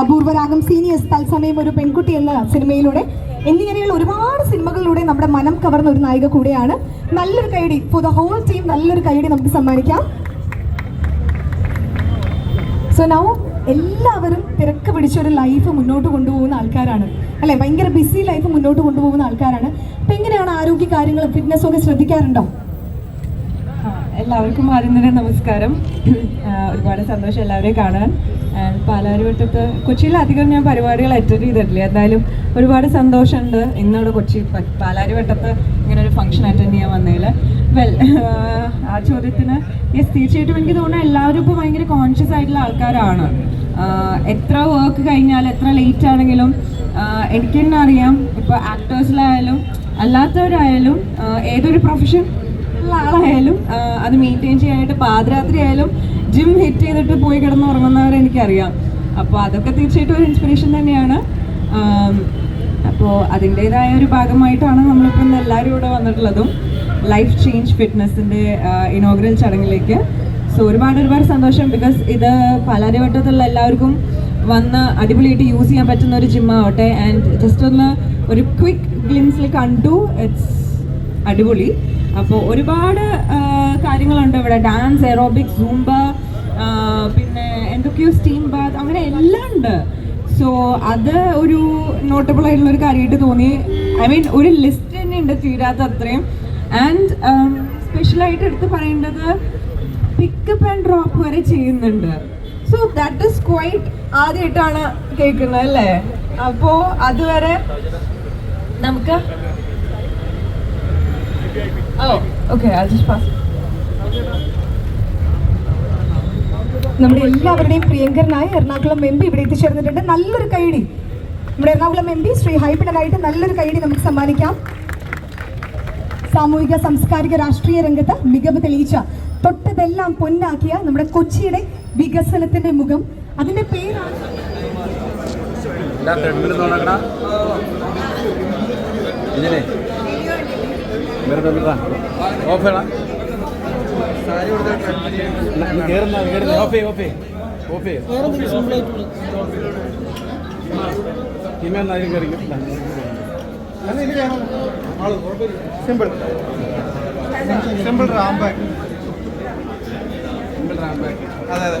Apoorvaragam seniors തത്സമയം ഒരു പെൺകുട്ടി എന്ന സിനിമയിലൂടെ എന്നിങ്ങനെയുള്ള ഒരുപാട് സിനിമകളിലൂടെ നമ്മുടെ മനം കവർന്ന ഒരു നായിക കൂടെയാണ്. നല്ലൊരു കൈഡി ഫോർ ദ ഹോൾ ടീം നല്ലൊരു കൈഡി നമുക്ക് സമ്മാനിക്കാം. സോ നൗ എല്ലാവരും തിരക്ക് പിടിച്ചൊരു ലൈഫ് മുന്നോട്ട് കൊണ്ടുപോകുന്ന ആൾക്കാരാണ്. അല്ലെ? ഭയങ്കര ബിസി ലൈഫ് മുന്നോട്ട് കൊണ്ടുപോകുന്ന ആൾക്കാരാണ്. അപ്പൊ എങ്ങനെയാണ് ആരോഗ്യ കാര്യങ്ങളും ഫിറ്റ്നസ് ഒക്കെ ശ്രദ്ധിക്കാറുണ്ടോ? എല്ലാവർക്കും ആദ്യം തന്നെ നമസ്കാരം ഒരുപാട് സന്തോഷം എല്ലാവരെയും കാണാൻ. പാലാരി പാലാരിവട്ടത്ത് കൊച്ചിയിൽ അധികം ഞാൻ പരിപാടികൾ അറ്റൻഡ് ചെയ്തിട്ടില്ല. എന്തായാലും ഒരുപാട് സന്തോഷമുണ്ട്. ഇന്നിവിടെ കൊച്ചി പാലാരി പാലാരിവട്ടത്ത് ഇങ്ങനെ ഒരു ഫംഗ്ഷൻ അറ്റൻഡ് ചെയ്യാൻ വന്നതിൽ വെൽ ആ ചോദ്യത്തിന് യെസ് തീർച്ചയായിട്ടും എനിക്ക് തോന്നുന്നു എല്ലാവരും ഇപ്പോൾ ഭയങ്കര കോൺഷ്യസ് ആയിട്ടുള്ള ആൾക്കാരാണ്. എത്ര വർക്ക് കഴിഞ്ഞാൽ എത്ര ലേറ്റ് ആണെങ്കിലും എനിക്ക് തന്നെ അറിയാം. ഇപ്പോൾ ആക്ടേഴ്സിലായാലും അല്ലാത്തവരായാലും ഏതൊരു പ്രൊഫഷൻ ഉള്ള അത് മെയിന്റെയിൻ ചെയ്യാനായിട്ട് പാതിരാത്രി ആയാലും ജിം ഹിറ്റ് ചെയ്തിട്ട് പോയി കിടന്ന് ഉറങ്ങുന്നവരെ എനിക്കറിയാം അപ്പോൾ അതൊക്കെ തീർച്ചയായിട്ടും ഒരു ഇൻസ്പിറേഷൻ തന്നെയാണ്. അപ്പോൾ അതിന്റേതായ ഒരു ഭാഗമായിട്ടാണ് നമ്മളിപ്പോൾ ഇന്ന് എല്ലാവരും ഇവിടെ വന്നിട്ടുള്ളതും ലൈഫ് ചേഞ്ച് ഫിറ്റ്നസിന്റെ ഇനോഗ്രൽ ചടങ്ങിലേക്ക്. സോ ഒരുപാട് ഒരുപാട് സന്തോഷം ബിക്കോസ് ഇത് പാലാരിവട്ടത്തുള്ള എല്ലാവർക്കും വന്ന് അടിപൊളിയായിട്ട് യൂസ് ചെയ്യാൻ പറ്റുന്ന ഒരു ജിമ്മാവട്ടെ ആൻഡ് ജസ്റ്റ് ഒന്ന് ഒരു ക്വിക്ക് ഗ്ലിംസിൽ കണ്ടു. ഇറ്റ്സ് അടിപൊളി. അപ്പോൾ ഒരുപാട് കാര്യങ്ങളുണ്ട് ഇവിടെ. ഡാൻസ് എറോബിക്സ് സൂംബ പിന്നെ എന്തൊക്കെയോ സ്റ്റീം ബാത്ത് അങ്ങനെ എല്ലാം ഉണ്ട്. സോ അത് ഒരു നോട്ടബിൾ ആയിട്ടുള്ള ഒരു കാര്യമായിട്ട് തോന്നി. ഐ മീൻ ഒരു ലിസ്റ്റ് തന്നെ ഉണ്ട് തീരാത്ത അത്രയും. ആൻഡ് സ്പെഷ്യലായിട്ട് എടുത്ത് പറയേണ്ടത് പിക്കപ്പ് ആൻഡ് ഡ്രോപ്പ് വരെ ചെയ്യുന്നുണ്ട്. സോ ദാറ്റ് ഇസ് ക്വൈറ്റ് ആദ്യമായിട്ടാണ് കേൾക്കുന്നത് അല്ലേ? അപ്പോൾ അതുവരെ നമുക്ക് ഐ ജസ്റ്റ് പാസ് നമ്മുടെ എല്ലാവരുടെയും പ്രിയങ്കരനായ എറണാകുളം എം പി ഇവിടെ എത്തിച്ചേർന്നിട്ടുണ്ട്. നല്ലൊരു കൈഡി നമ്മുടെ എറണാകുളം എം പി ശ്രീ ഹൈപ്പിടനായിട്ട് നല്ലൊരു കൈഡി നമുക്ക് സമ്മാനിക്കാം. സാമൂഹിക സാംസ്കാരിക രാഷ്ട്രീയ രംഗത്ത് മികവ് തെളിയിച്ച തൊട്ടതെല്ലാം പൊന്നാക്കിയ നമ്മുടെ കൊച്ചിയുടെ വികസനത്തിന്റെ മുഖം. അതിന്റെ പേരാണ് വേറെ ഓഫ് ചെയ്യണം കയറുന്ന കയറുന്ന ഓഫ് ചെയ്യ ഓഫ് ചെയ്യ. ഓഫ് ചെയ്യ. ഇമേ എന്നാലും കയറിക്കും സിമ്പിൾ സിമ്പിൾ റാംബാക്ക് സിമ്പിൾ റാംബാക്ക് അതെ അതെ.